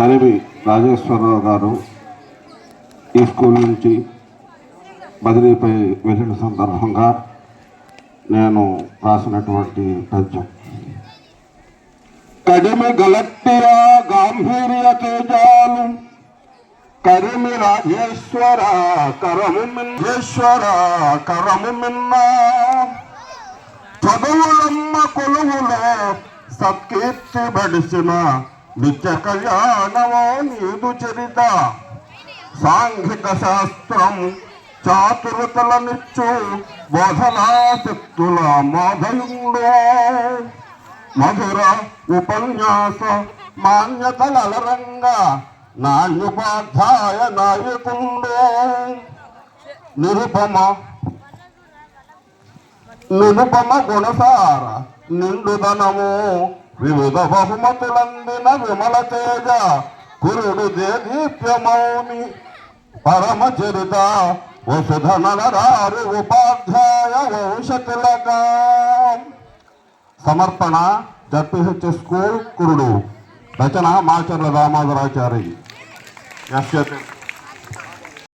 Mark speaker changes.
Speaker 1: తరిమి రాజేశ్వరరావు గారు ఈ స్కూల్ నుంచి బదిలీపై వెళ్ళిన సందర్భంగా నేను రాసినటువంటి పద్యం. కడిమి గలట్టియ గాంభీర్య తేజాలు కరిమి రాజేశ్వర కరము మిన్నేశ్వర కరము మిన్నా. చదువులమ్మ కొలువులో సత్కీర్తి బడిసిన నిత్య కళ్యాణమో నీదు చరిత. సాంఘిక శాస్త్రం చాతురతలనిచ్చు బోధనా శక్తుల మాధయుండు. మధుర ఉపన్యాస మాన్యతల రంగ నాణ్యుపాధ్యాయ నాయకుండు. నిరుపమ నిరుపమ గుణసార నిండుదనము వివిధ బహుమతులందిన విమల తేజ కురుడు దేదీప్యమౌని పరమ చరిత వసుధ నలరారు ఉపాధ్యాయ వంశతిలక సమర్పణ జడ్పిహెచ్ స్కూల్ కురుడు రచన మాచర్ల దామోదరాచారి ఎస్